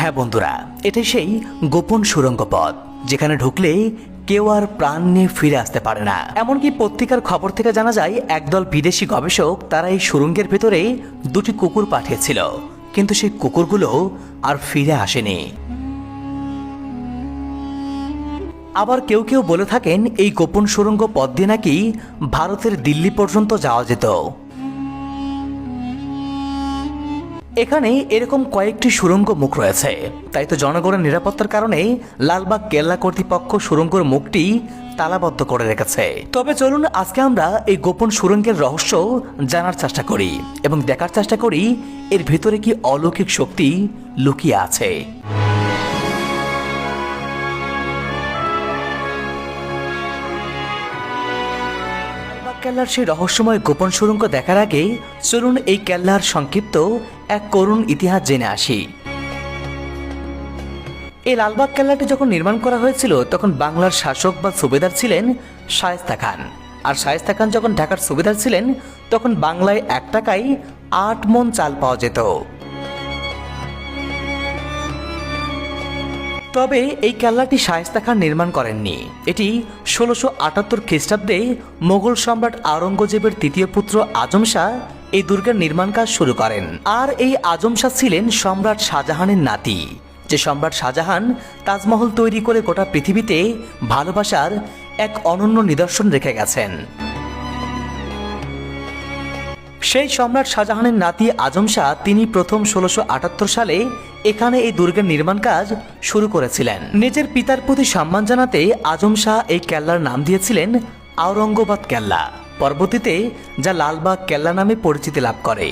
হ্যাঁ বন্ধুরা, এটাই সেই গোপন সুরঙ্গ পথ, যেখানে ঢুকলে কেউ আর প্রাণ নিয়ে ফিরে আসতে পারে না। এমনকি পত্রিকার খবর থেকে জানা যায়, একদল বিদেশি গবেষক তারা এই সুরঙ্গের ভেতরে দুটি কুকুর পাঠিয়েছিল। কিন্তু সেই কুকুরগুলো আর ফিরে আসেনি। আবার কেউ কেউ বলে থাকেন, এই গোপন সুরঙ্গ পথ দিয়ে নাকি ভারতের দিল্লি পর্যন্ত যাওয়া যেত। এখানে এরকম কয়েকটি সুরঙ্গ মুখ রয়েছে। তাই তো জনগণের নিরাপত্তার কারণে লালবাগ কেল্লা কর্তৃপক্ষ সুরঙ্গর মুখটি তালাবদ্ধ করে রেখেছে। তবে চলুন আজকে আমরা এই গোপন সুরঙ্গের রহস্য জানার চেষ্টা করি এবং দেখার চেষ্টা করি, এর ভেতরে কি অলৌকিক শক্তি লুকিয়ে আছে। কেল্লার সেই রহস্যময় গোপন সুরঙ্গ দেখার আগে চলুন এই কেল্লার সংক্ষিপ্ত এক করুণ ইতিহাস জেনে আসি। এই লালবাগ কেল্লাটি যখন নির্মাণ করা হয়েছিল, তখন বাংলার শাসক বা সুবেদার ছিলেন শায়েস্তা খান। আর শায়েস্তা খান যখন ঢাকার সুবেদার ছিলেন, তখন বাংলায় এক টাকায় আট মন চাল পাওয়া যেত। তবে এই কেল্লাটি শায়েস্তা খান নির্মাণ করেননি। এটি ষোলোশো আটাত্তর খ্রিস্টাব্দে মোগল সম্রাট আওরঙ্গজেবের তৃতীয় পুত্র আজম শাহ এই দুর্গের নির্মাণ কাজ শুরু করেন। আর এই আজম শাহ ছিলেন সম্রাট শাহজাহানের নাতি। যে সম্রাট শাহজাহান তাজমহল তৈরি করে গোটা পৃথিবীতে ভালোবাসার এক অনন্য নিদর্শন রেখে গেছেন। সেই সম্রাট শাহজাহানের নাতি আজম শাহ তিনি প্রথম ষোলোশো সালে এখানে এই দুর্গের নির্মাণ কাজ শুরু করেছিলেন। নিজের পিতার প্রতি সম্মান জানাতে আজম শাহ এই কেল্লার নাম দিয়েছিলেন আওরঙ্গবাদ কেল্লা। পরবর্তীতে যা লালবাগ কেল্লা নামে পরিচিতি লাভ করে।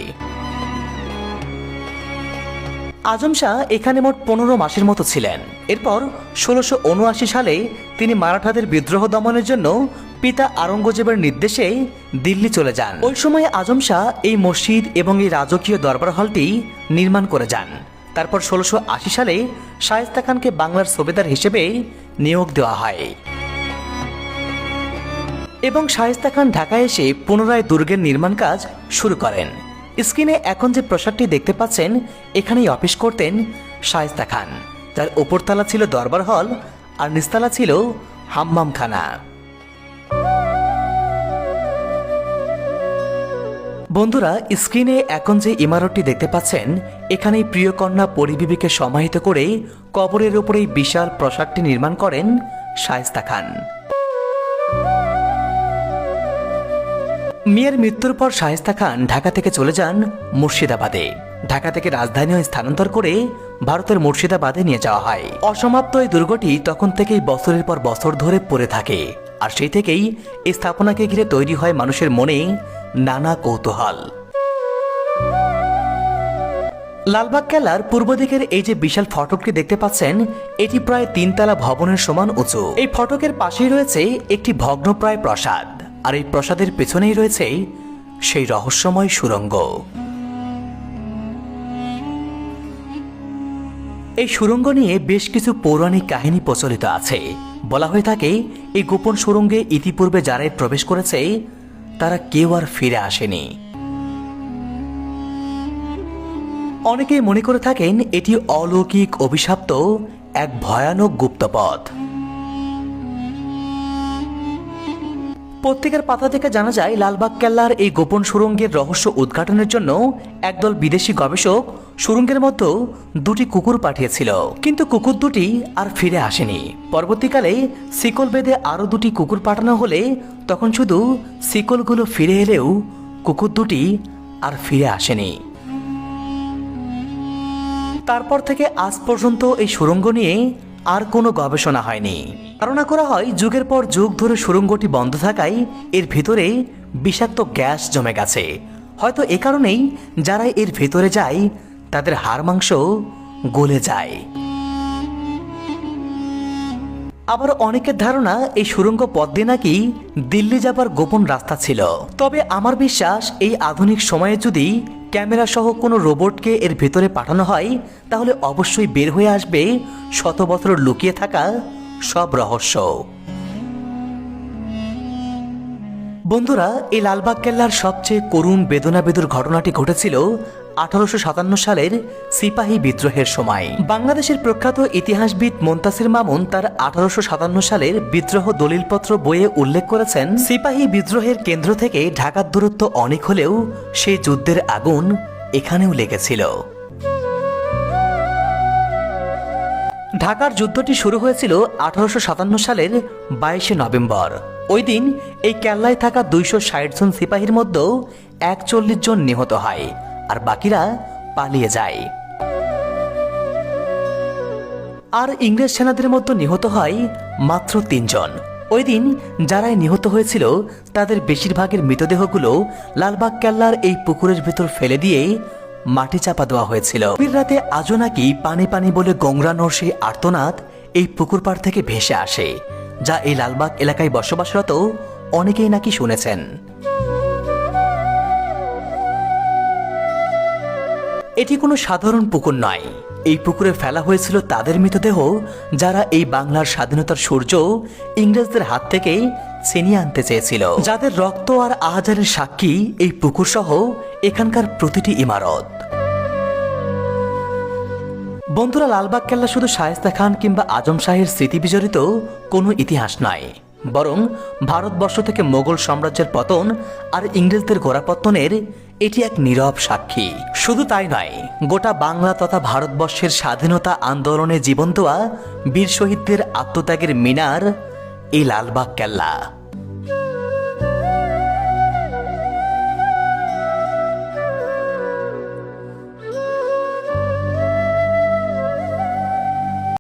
আজম শাহ এখানে মোট পনেরো মাসের মতো ছিলেন। এরপর ষোলোশো সালে তিনি মারাঠাদের বিদ্রোহ দমনের জন্য পিতা আরঙ্গজেবের নির্দেশে দিল্লি চলে যান। ওই সময় আজম শাহ এই মসজিদ এবং এই রাজকীয় দরবার হলটি নির্মাণ করে যান। তারপর ষোলোশো আশি সালে শায়েস্তা খানকে বাংলার সুবেদার হিসেবে নিয়োগ দেওয়া হয়। এবং শায়েস্তা খান ঢাকায় এসে পুনরায় দুর্গের নির্মাণ কাজ শুরু করেন। স্ক্রিনে এখন যে প্রসাদটি দেখতে পাচ্ছেন, এখানেই অফিস করতেন শায়েস্তা খান। যার ওপরতলা ছিল দরবার হল আর নিচতলা ছিল হাম্মামখানা। বন্ধুরা, স্ক্রিনে এখন যে ইমারতটি দেখতে পাচ্ছেন, এখানেই প্রিয় কন্যা পরিবিবিকে সমাহিত করে কবরের উপরে এই বিশাল প্রসাদটি নির্মাণ করেন শায়েস্তা খান। মিয়ার মৃত্যুর পর শায়েস্তা খান ঢাকা থেকে চলে যান মুর্শিদাবাদে। ঢাকা থেকে রাজধানীও স্থানান্তর করে ভারতের মুর্শিদাবাদে নিয়ে যাওয়া হয়। অসমাপ্ত এই দুর্গটি তখন থেকেই বছরের পর বছর ধরে পড়ে থাকে। আর সেই থেকেই এই স্থাপনাকে ঘিরে তৈরি হয় মানুষের মনে নানা কৌতূহল। লালবাগ কেলার পূর্ব দিকের এই যে বিশাল ফটকটি দেখতে পাচ্ছেন, এটি প্রায় তিনতলা ভবনের সমান উঁচু। এই ফটকের পাশেই রয়েছে একটি ভগ্নপ্রায় প্রাসাদ, আর এই প্রাসাদের পেছনেই রয়েছে সেই রহস্যময় সুরঙ্গ। এই সুরঙ্গ নিয়ে বেশ কিছু পৌরাণিক কাহিনী প্রচলিত আছে। বলা হয়ে থাকে, এই গোপন সুরঙ্গে ইতিপূর্বে যারাই প্রবেশ করেছে তারা কেউ আর ফিরে আসেনি। অনেকেই মনে করে থাকেন এটি অলৌকিক অভিশাপ্ত এক ভয়ানক গুপ্তপথ। পত্রিকার পাতা থেকে জানা যায়, লালবাগ কেল্লার এই গোপন সুরঙ্গের রহস্য উদ্ঘাটনের জন্য একদল বিদেশি গবেষক সুরঙ্গের মধ্যে দুটি কুকুর পাঠিয়েছিল। কিন্তু কুকুর দুটি আর ফিরে আসেনি। পরবর্তীকালে শিকল বেঁধে আরও দুটি কুকুর পাঠানো হলে তখন শুধু শিকলগুলো ফিরে এলেও কুকুর দুটি আর ফিরে আসেনি। তারপর থেকে আজ পর্যন্ত এই সুরঙ্গ নিয়ে আর কোনো গবেষণা হয়নি। ধারণা করা হয়, যুগের পর যুগ ধরে সুরঙ্গটি বন্ধ থাকায় এর ভিতরে বিষাক্ত গ্যাস জমে গেছে। হয়তো এ কারণেই যারা এর ভেতরে যায়, তাদের হাড় মাংস গলে যায়। আবার অনেকের ধারণা এই সুরঙ্গ পথ দিয়ে নাকি দিল্লি যাবার গোপন রাস্তা ছিল। তবে আমার বিশ্বাস এই আধুনিক সময়ে যদি ক্যামেরা সহ কোনো রোবটকে এর ভেতরে পাঠানো হয়, তাহলে অবশ্যই বের হয়ে আসবে শত বছর লুকিয়ে থাকা সব রহস্য। বন্ধুরা, এই লালবাগ কেল্লার সবচেয়ে করুণ বেদনাবেদুর ঘটনাটি ঘটেছিল আঠারোশো সাতান্ন সালের সিপাহী বিদ্রোহের সময়। বাংলাদেশের প্রখ্যাত ইতিহাসবিদ মোন্তাসির মামুন তার আঠারোশো সাতান্ন সালের বিদ্রোহ দলিলপত্র বইয়ে উল্লেখ করেছেন, সিপাহী বিদ্রোহের কেন্দ্র থেকে ঢাকার দূরত্ব অনেক হলেও সেই যুদ্ধের আগুন এখানেও লেগেছিল। ঢাকার যুদ্ধটি শুরু হয়েছিল আঠারোশো সাতান্ন সালের বাইশে নভেম্বর। ওই দিন এই কেল্লায় থাকা দুইশো ষাট জন সিপাহীর মধ্যেও একচল্লিশ জন নিহত হয়। আর বাকিরা পালিয়ে যায়। আর ইংরেজ সেনাদের মধ্যে নিহত হয় মাত্র তিনজন। ওই দিন যারাই নিহত হয়েছিল, তাদের বেশিরভাগের মৃতদেহগুলো লালবাগ কেল্লার এই পুকুরের ভেতর ফেলে দিয়ে মাটি চাপা দেওয়া হয়েছিল। রাতে আজও নাকি পানি পানি বলে গংরানোর সেই আর্তনাদ এই পুকুর পাড় থেকে ভেসে আসে, যা এই লালবাগ এলাকায় বসবাসরত অনেকেই নাকি শুনেছেন। এটি কোনো সাধারণ পুকুর নয়। এই পুকুরে ফেলা হয়েছিল তাদের মৃতদেহ, যারা এই বাংলার স্বাধীনতার সূর্য ইংরেজদের হাত থেকে ছিনিয়ে আনতে চেয়েছিল। যাদের রক্ত আর আহাজারের সাক্ষী এই পুকুর সহ এখানকার প্রতিটি ইমারত। বন্ধুরা, লালবাগ কেল্লা শুধু শায়েস্তা খান কিংবা আজম শাহের স্মৃতি বিজড়িত কোনো ইতিহাস নয় বরং ভারতবর্ষ থেকে মোগল সাম্রাজ্যের পতন আর ইংরেজদের গোড়াপত্তনের এটি এক নীরব সাক্ষী। শুধু তাই নয়, গোটা বাংলা তথা ভারতবর্ষের স্বাধীনতা আন্দোলনে জীবন দেওয়া বীর শহীদদের আত্মত্যাগের মিনার এই লালবাগ কেল্লা।